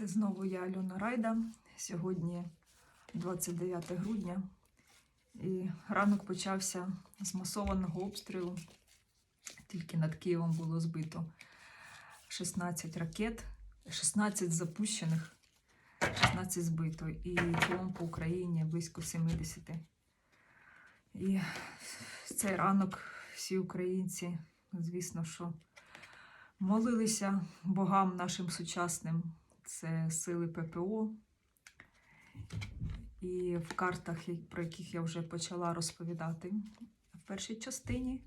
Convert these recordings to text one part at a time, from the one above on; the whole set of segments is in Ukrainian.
Це знову я Альона Райда. Сьогодні 29 грудня, і ранок почався з масованого обстрілу. Тільки над Києвом було збито 16 ракет, 16 запущених, 16 збито, і цілому по Україні близько 70. І цей ранок всі українці, звісно, що молилися богам нашим сучасним. Це сили ППО. І в картах, про яких я вже почала розповідати в першій частині,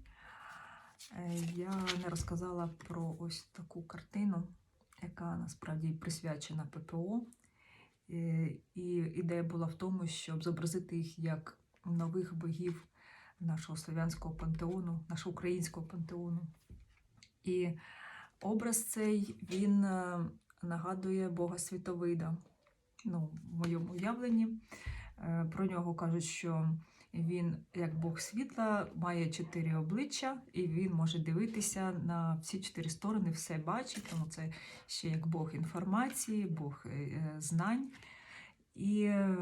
е, я не розказала про ось таку картину, яка насправді присвячена ППО. Е, І ідея була в тому, щоб зобразити їх як нових богів нашого слов'янського пантеону, нашого українського пантеону. І образ цей він е, нагадує Бога Світовида. Ну, в моєму уявленні. Е, Про нього кажуть, що він, як Бог світла, має чотири обличчя, і він може дивитися на всі чотири сторони, все бачить. Тому це ще як Бог інформації, Бог е, знань. І е,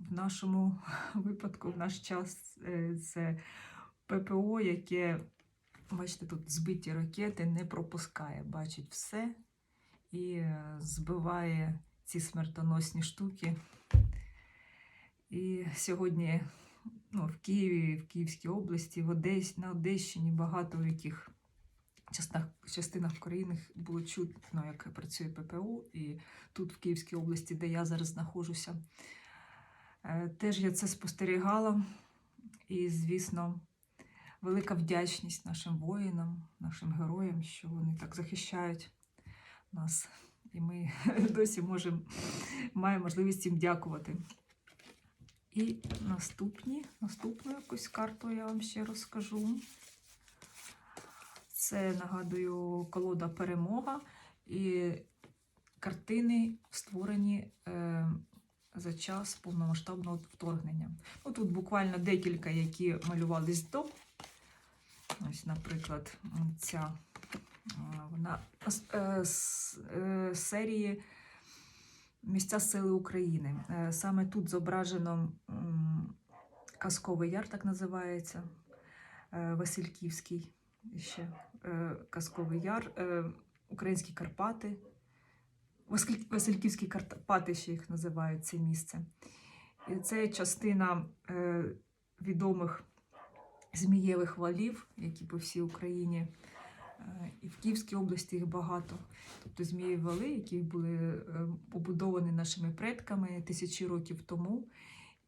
в- нашому випадку, в наш час, е, це ППО, яке, бачите, тут збиті ракети, не пропускає, бачить все і е, збиває ці смертоносні штуки. І сьогодні ну, в Києві, в Київській області, в Одесі, на Одещині багато в яких частинах, частинах України було чутно, як працює ППО. І тут, в Київській області, де я зараз знаходжуся, е, теж я це спостерігала. І, звісно, велика вдячність нашим воїнам, нашим героям, що вони так захищають нас. І ми досі можемо, маємо можливість їм дякувати. І наступні, наступну якусь карту я вам ще розкажу. Це, нагадую, колода перемога. І картини створені е, за час повномасштабного вторгнення. Ну, тут буквально декілька, які малювались до. Ось, наприклад, ця вона е, з, е, серії Місця сили України. Е, Саме тут зображено Казковий яр, так називається, е, Васильківський ще е, Казковий яр, е, Українські Карпати. Васильківські Карпати ще їх називають це місце. І це частина е, відомих змієвих валів, які по всій Україні. І в Київській області їх багато. Тобто змієві вали, які були е, побудовані нашими предками тисячі років тому.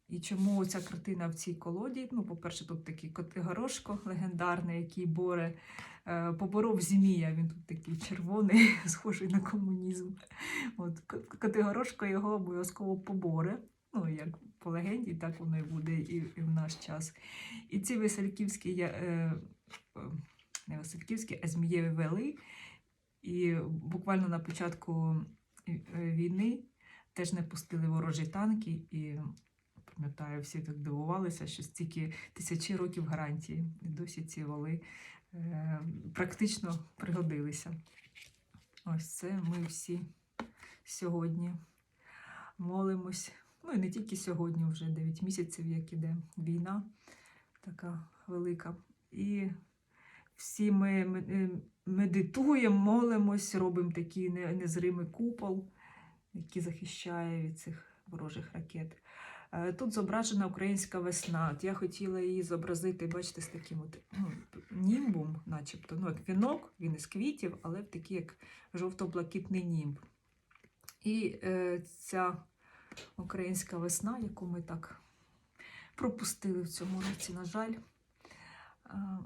І чому ця картина в цій колоді? Ну, по-перше, тут такий Котигорошко легендарний, який боре, е, поборов Змія. Він тут такий червоний, схожий на комунізм. От, Котигорошко його обов'язково поборе. Ну, як по легенді, так воно і буде і, і в наш час. І ці весельківські, е, е, не Васильківські, а Змієві вели. І буквально на початку е, війни теж не пустили ворожі танки. І пам'ятаю, всі так дивувалися, що стільки тисячі років гарантії. І досі ці вали е, практично пригодилися. Ось це ми всі сьогодні молимось. Ну і не тільки сьогодні, вже 9 місяців, як іде війна така велика. І всі ми е, медитуємо, молимось, робимо такий не- незримий купол, який захищає від цих ворожих ракет. Е, Тут зображена українська весна. От я хотіла її зобразити, бачите, з таким от німбом, начебто, ну, як вінок, він із квітів, але такий як жовто-блакитний німб. І е, ця українська весна, яку ми так пропустили в цьому році, на жаль, е,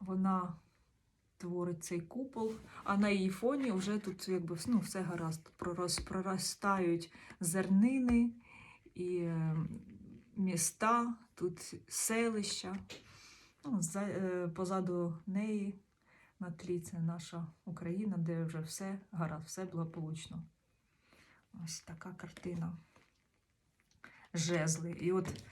вона творить цей купол, а на її фоні вже тут якби ну, все гаразд. Пророс, проростають зернини і е, міста, тут селища. Ну, е, позаду неї на тлі це наша Україна, де вже все гаразд, все благополучно. Ось така картина. Жезли. І от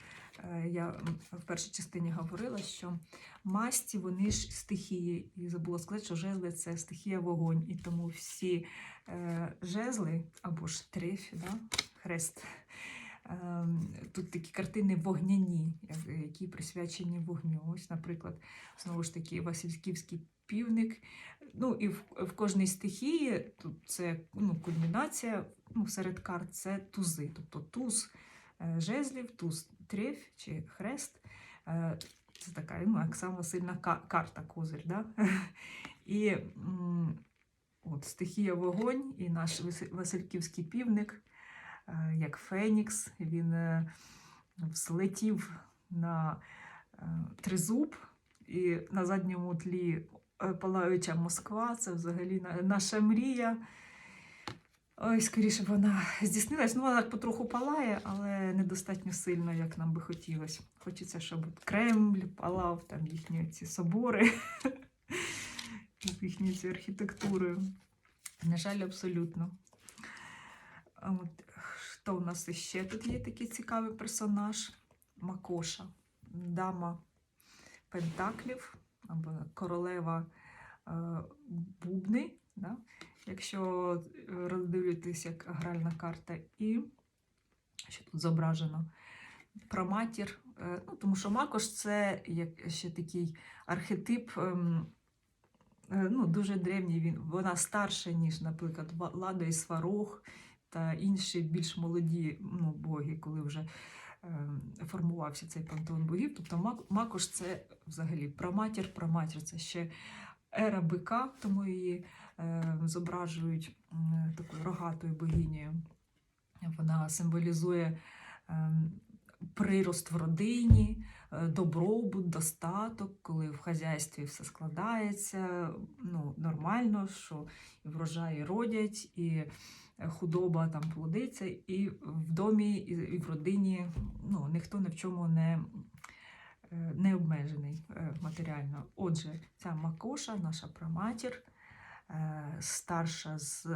Я в першій частині говорила, що масті вони ж стихії, і забула сказати, що жезли це стихія вогонь, і тому всі е, жезли або ж триф, да? хрест. Ем, Тут такі картини вогняні, які присвячені вогню. Ось, наприклад, знову ж таки, Васильківський півник. Ну і в, в кожній стихії тут це ну, кульмінація ну, серед карт це тузи. Тобто туз е, жезлів, туз треф чи хрест. Е, Це така ну, як сама сильна карта козир. Да? І от, стихія вогонь і наш Васи- Васильківський півник, е, як Фенікс, він е, взлетів на е, тризуб, і на задньому тлі е, палаюча Москва. Це взагалі наша мрія. Ой, скоріше б вона здійснилась. Ну, вона так потроху палає, але недостатньо сильно, як нам би хотілося. Хочеться, щоб Кремль палав, там їхні ці собори, з їхньою цією архітектурою. На жаль, абсолютно. От, хто у нас ще тут є такий цікавий персонаж? Макоша, дама Пентаклів або королева е, Бубни. Да? Якщо е, роздивлюєтесь як гральна карта, і що тут зображено праматір. е, Ну, тому що Макош це як ще такий архетип. ем, е, Ну, дуже древній він, вона старша, ніж, наприклад, Лада і Сварог та інші більш молоді ну, боги, коли вже ем, формувався цей пантеон богів. Тобто Макош це взагалі праматір, праматір це ще ера бика, тому її е, зображують такою рогатою богинею. Вона символізує ем, прирост в родині, е, добробут, достаток, коли в хазяйстві все складається ну, нормально, що врожаї родять, і худоба там плодиться, і в домі, і в родині ну, ніхто ні в чому не, е, не обмежений е, матеріально. Отже, ця Макоша, наша праматір, е, старша з,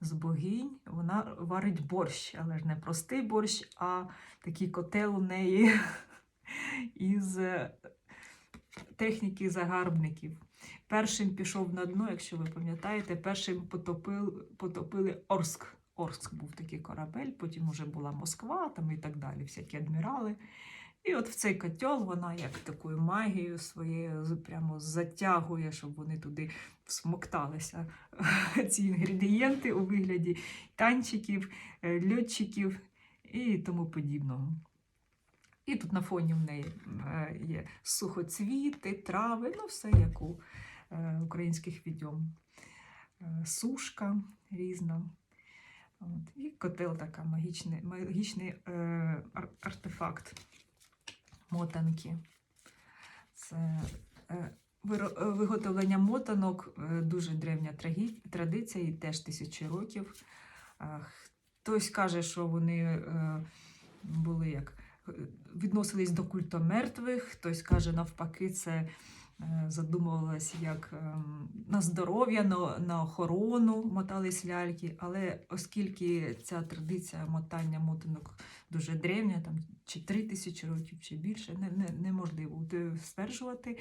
з, е, богинь, вона варить борщ, але ж не простий борщ, а такий котел у неї із техніки загарбників. Першим пішов на дно, якщо ви пам'ятаєте, першим потопив, потопили Орск. Орск був такий корабель, потім вже була Москва там і так далі, всякі адмірали. І от в цей котел вона як такою магією своєю прямо затягує, щоб вони туди всмокталися ці інгредієнти у вигляді танчиків, е, льотчиків і тому подібного. І тут на фоні в неї е, є сухоцвіти, трави, ну все як у е, українських відьом. Сушка різна. От. І котел така магічний, магічний е, ар- артефакт мотанки. Це е, е, виготовлення мотанок е, дуже древня традиція, і теж тисячі років. Хтось каже, що вони були як відносились до культу мертвих, хтось каже, навпаки, це е, задумувалось як ем, на здоров'я, на, охорону мотались ляльки. Але оскільки ця традиція мотання мотанок дуже древня, там чи три тисячі років, чи більше, не, не, неможливо стверджувати.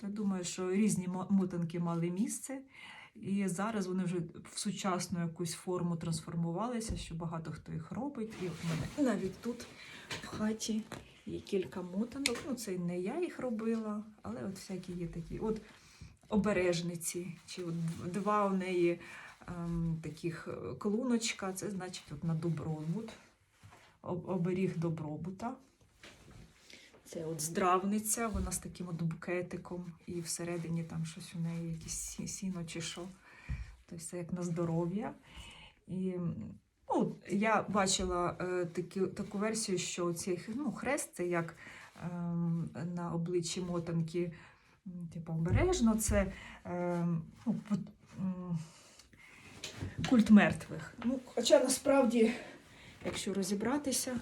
То я думаю, що різні мо- мотанки мали місце. І зараз вони вже в сучасну якусь форму трансформувалися, що багато хто їх робить. І в мене навіть тут в хаті є кілька мотанок. Ну, це не я їх робила, але от всякі є такі. От обережниці, чи от два у неї ем, таких е, колуночка, це значить от на добробут, оберіг добробута. Це от здравниця, вона з таким от букетиком, і всередині там щось у неї, якісь сіно чи що. Тобто це як на здоров'я. І ну, я бачила е, такі, таку версію, що цей ну, хрест це як ем, на обличчі мотанки, типу, обережно, це ем, ну, культ мертвих. Ну, хоча насправді, якщо розібратися,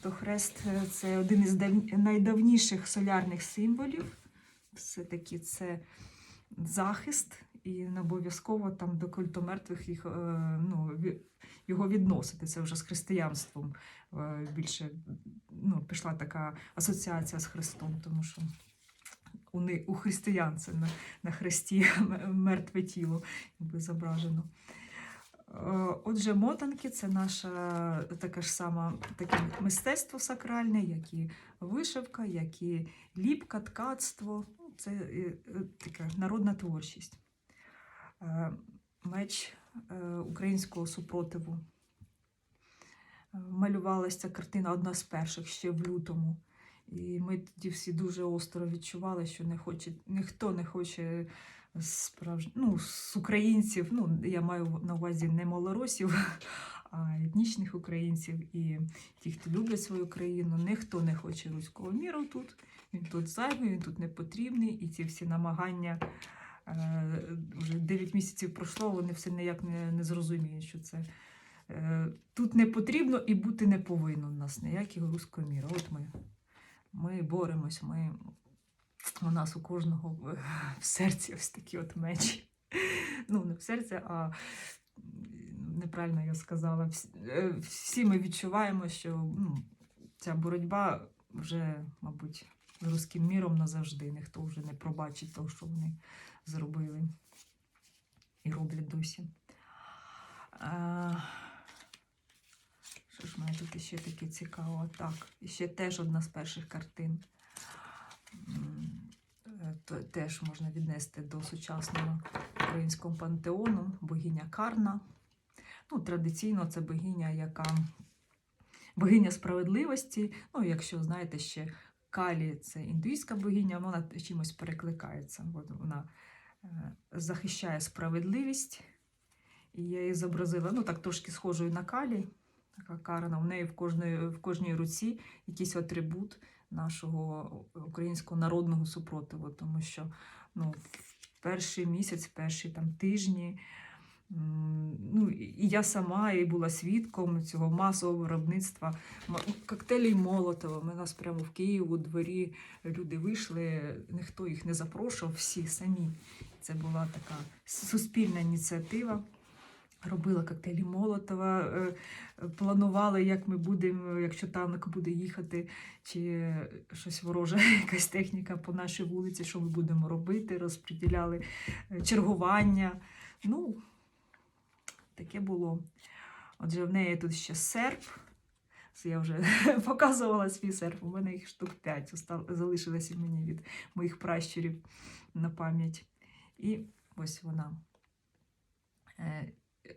то хрест е, це один із дав- найдавніших солярних символів. Все-таки це захист і не обов'язково там до культу мертвих їх, е, ну, його відносити. Це вже з християнством е, більше ну, пішла така асоціація з Христом, тому що у, ни- у християн це на, на хресті мертве тіло якби зображено. Е, Отже, мотанки це наше таке ж саме таке мистецтво сакральне, як і вишивка, як і ліпка, ткацтво. Це е, така народна творчість. Меч українського супротиву. Е, Малювалася ця картина одна з перших ще в лютому. І ми тоді всі дуже остро відчували, що не хоче, ніхто не хоче справж... ну, з українців, ну, я маю на увазі не малоросів, а етнічних українців і ті, хто люблять свою країну, ніхто не хоче руського міру тут. Він тут зайвий, він тут не потрібний, і ці всі намагання. Е, 9 місяців пройшло, вони все ніяк не, не зрозуміють, що це е, тут не потрібно і бути не повинно в нас ніякого руського міру. От ми, ми боремось, ми, у нас у кожного в серці ось такі от мечі. Ну, не в серці, а неправильно я сказала. Е, всі ми відчуваємо, що ну, ця боротьба вже, мабуть, з руським міром назавжди. Ніхто вже не пробачить того, що вони зробили і роблять досі. А, що ж мене тут ще таке цікаво? Так, ще теж одна з перших картин. Теж можна віднести до сучасного українського пантеону, богиня Карна. Ну, традиційно це богиня, яка богиня справедливості. Ну, якщо знаєте, ще Калі це індуїзька богиня, вона чимось перекликається. От вона захищає справедливість. І я її зобразила, ну так трошки схожою на Калі, така Карна. В неї в кожної, в кожній руці якийсь атрибут нашого українського народного супротиву, тому що ну, перший місяць, перші там тижні. Ну, і я сама і була свідком цього масового виробництва коктейлів Молотова. У нас прямо в Києві у дворі люди вийшли, ніхто їх не запрошував, всі самі. Це була така суспільна ініціатива. Робила коктейлі Молотова, е, планували, як ми будемо, якщо танк буде їхати, чи щось вороже, якась техніка по нашій вулиці, що ми будемо робити, розподіляли е, чергування. Ну, таке було. Отже, в неї тут ще серп. Я вже показувала свій серп. У мене їх штук 5 залишилося мені від моїх пращурів на пам'ять. І ось вона. Е,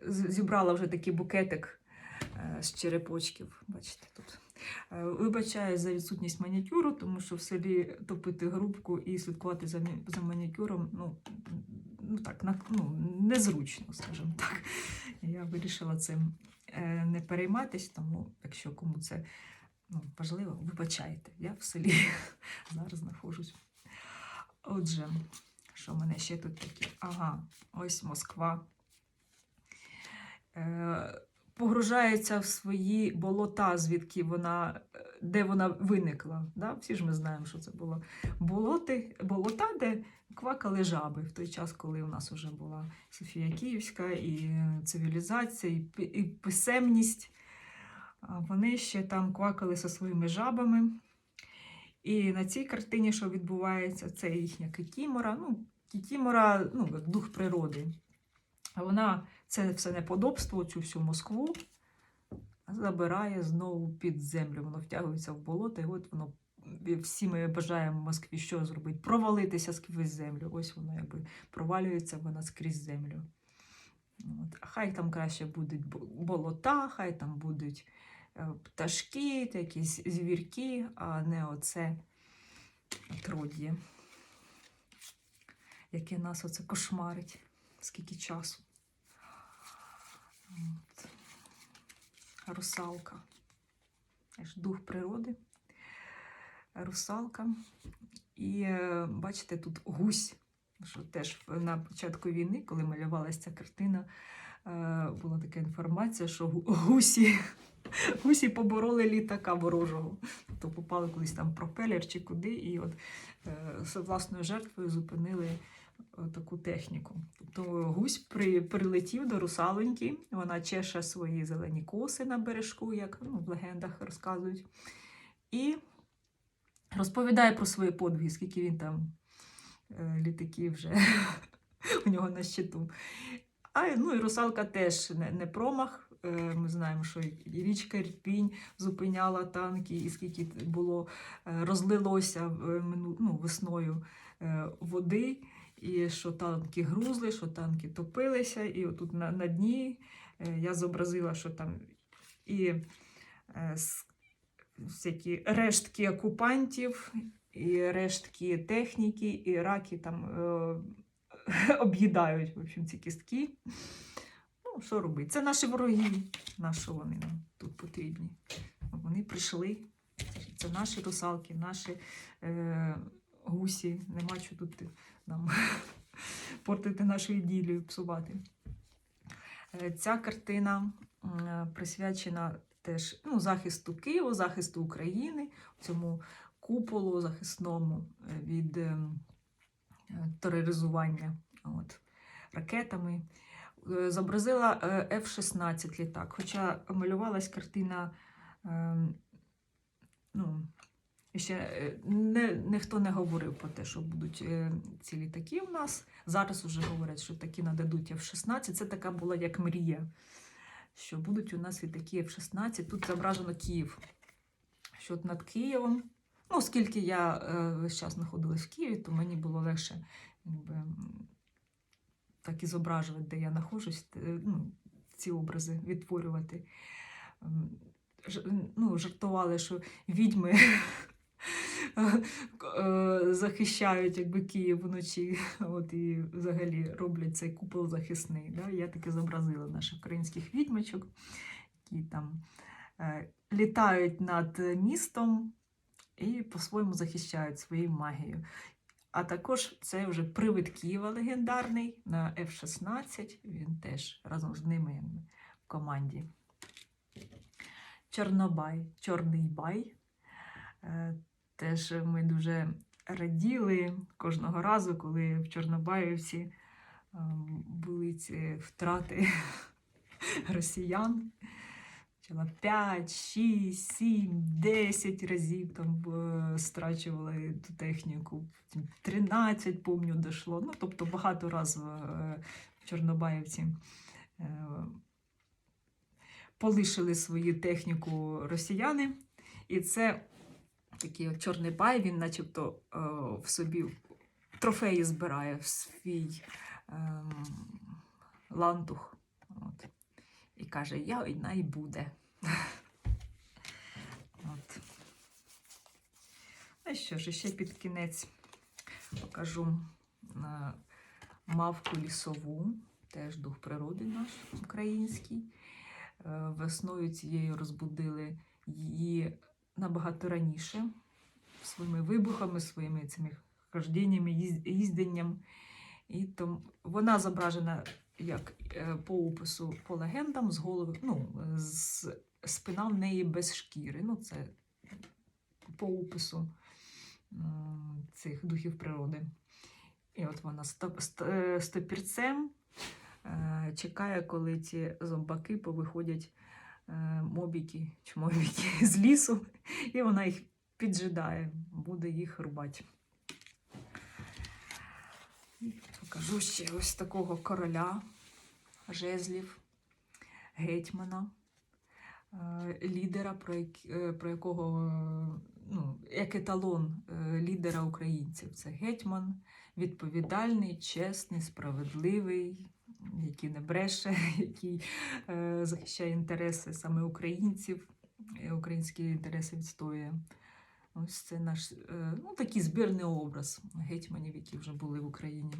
Зібрала вже такий букетик е, з черепочків. Бачите тут. Е, Вибачаю за відсутність манікюру, тому що в селі топити грубку і слідкувати за, за манікюром ну, ну, так, ну, незручно, скажімо так. Я вирішила цим не перейматись, тому якщо кому це ну, важливо, вибачайте, я в селі зараз знаходжусь. Отже, що в мене ще тут таке? Ага, ось Москва. Е, погружається в свої болота, звідки вона, е, де вона виникла. Да? Всі ж ми знаємо, що це було. Болоти, болота, де квакали жаби в той час, коли у нас вже була Софія Київська, і цивілізація, і писемність. Вони ще там квакали зі своїми жабами. І на цій картині, що відбувається, це їхня кикімора. Ну, кікімора, ну, дух природи. А вона це все неподобство, цю всю Москву забирає знову під землю. Воно втягується в болото, і от воно всі ми бажаємо Москві що зробити? Провалитися скрізь землю. Ось воно якби провалюється вона скрізь землю. От. Хай там краще будуть болота, хай там будуть пташки, та якісь звірки, а не оце отрод'я, яке нас оце кошмарить. Скільки часу. От. Русалка. Дух природи. Русалка. І е, бачите, тут гусь. Що теж на початку війни, коли малювалася ця картина, е, була така інформація, що гусі, гусі побороли літака ворожого. Тобто попали кудись там пропелер чи куди, і от е, з власною жертвою зупинили е, таку техніку. Тобто гусь при, прилетів до русалоньки, вона чеше свої зелені коси на бережку, як ну, в легендах розказують, і розповідає про свої подвиги, скільки він там е, літаків вже у нього на щиту. А ну і русалка теж не, не промах. Е, Ми знаємо, що і річка Ірпінь зупиняла танки, і скільки було е, розлилося е, ну, весною води, і що танки грузли, що танки топилися. І отут на, на дні я зобразила, що там і всякі рештки окупантів, і рештки техніки, і раки там об'їдають в общем, ці кістки. Ну, що робити? Це наші вороги. На що вони нам тут потрібні? Вони прийшли. Це, наші русалки, наші е, гусі. Нема що тут нам портити нашу іділію, псувати. Е, Ця картина присвячена теж ну, захисту Києва, захисту України, цьому куполу захисному е, від ем, е, тероризування от, ракетами. Е, Зобразила е, F-16 літак, хоча малювалась картина. ем, Ну, ще е, не, ніхто не говорив про те, що будуть ці літаки у нас. Зараз вже говорять, що такі нададуть F-16. Це така була як мрія, що будуть у нас літаки F-16. Тут зображено Київ. Що над Києвом. Ну, оскільки я весь час знаходилась в Києві, то мені було легше якби, так і зображувати, де я знаходжусь, е, ну, ці образи відтворювати. Ну, жартували, що відьми е, захищають якби, Київ вночі, от, і взагалі роблять цей купол захисний. Да? Я таки зобразила наших українських відьмачок, які там е, літають над містом і по-своєму захищають своєю магією. А також це вже привид Києва легендарний на F-16. Він теж разом з ними в команді. Чорнобай, Чорний бай. Е, Теж ми дуже раділи кожного разу, коли в Чорнобаївці ем, були ці втрати росіян. Почала 5, 6, 7, 10 разів там е, страчували ту техніку. 13, помню, дійшло. Ну, тобто багато разів е, в Чорнобаївці е, полишили свою техніку росіяни. І це такий чорний бай, він начебто в собі трофеї збирає в свій ем, лантух. От. І каже, я війна і буде. От. Ну що ж, ще під кінець покажу е, мавку лісову, теж дух природи наш український. Е, Весною цією розбудили її набагато раніше своїми вибухами, своїми цими хожденнями, їз- їзденням. І тому вона зображена як е, по опису, по легендам, з голови, ну, з спина в неї без шкіри. Ну, це по опису цих духів природи. І от вона е, стопірцем е, чекає, коли ці зомбаки повиходять мобіки чи мобіки з лісу, і вона їх піджидає, буде їх рубати. Покажу ще ось такого короля жезлів, гетьмана, е, лідера, про, як- е, про якого е, ну, як еталон лідера українців. Це гетьман, відповідальний, чесний, справедливий, який не бреше, який захищає інтереси саме українців, українські інтереси відстоює. Ось це наш ну, такий збірний образ гетьманів, які вже були в Україні.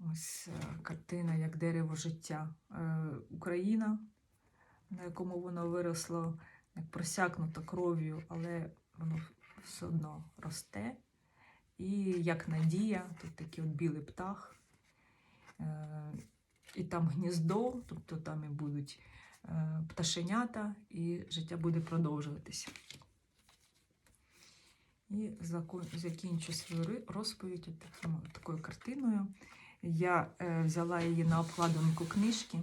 Ось е, картина як дерево життя. Е, Україна, на якому воно виросло, як просякнуто кров'ю, але воно все одно росте. І як надія, тут такий от білий птах. Е, І там гніздо, тобто там і будуть пташенята, і життя буде продовжуватися. І закінчу свою розповідь такою картиною. Я е, взяла її на обкладинку книжки.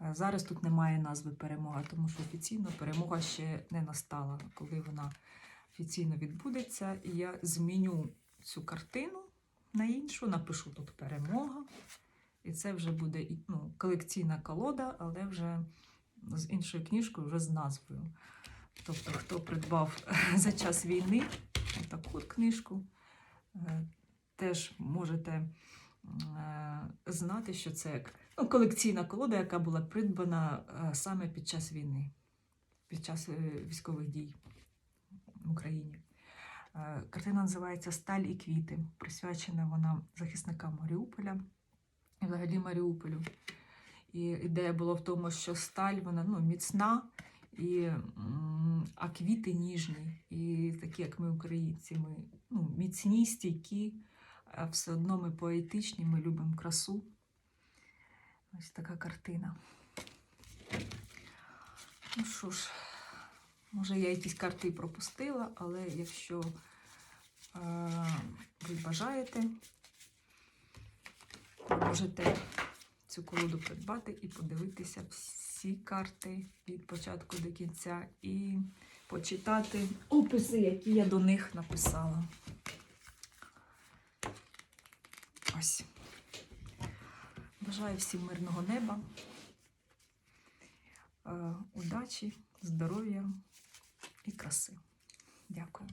Е, Зараз тут немає назви перемога, тому що офіційно перемога ще не настала. Коли вона офіційно відбудеться, і я зміню цю картину на іншу, напишу тут перемога. І це вже буде ну, колекційна колода, але вже з іншою книжкою, вже з назвою. Тобто, хто придбав за час війни таку книжку, е, теж можете знати, що це ну, колекційна колода, яка була придбана е, саме під час війни, під час е, військових дій в Україні. Е, Картина називається Сталь і квіти. Присвячена вона захисникам Маріуполя і взагалі Маріуполю. І ідея була в тому, що сталь вона ну, міцна, і, а квіти ніжні. І такі, як ми, українці, ми ну, міцні, стійкі, все одно ми поетичні, ми любимо красу. Ось така картина. Ну що ж, може, я якісь карти і пропустила, але якщо е, ви бажаєте, ви можете цю колоду придбати і подивитися всі карти від початку до кінця і почитати описи, які я до них написала. Ось. Бажаю всім мирного неба, е, удачі, здоров'я і краси. Дякую.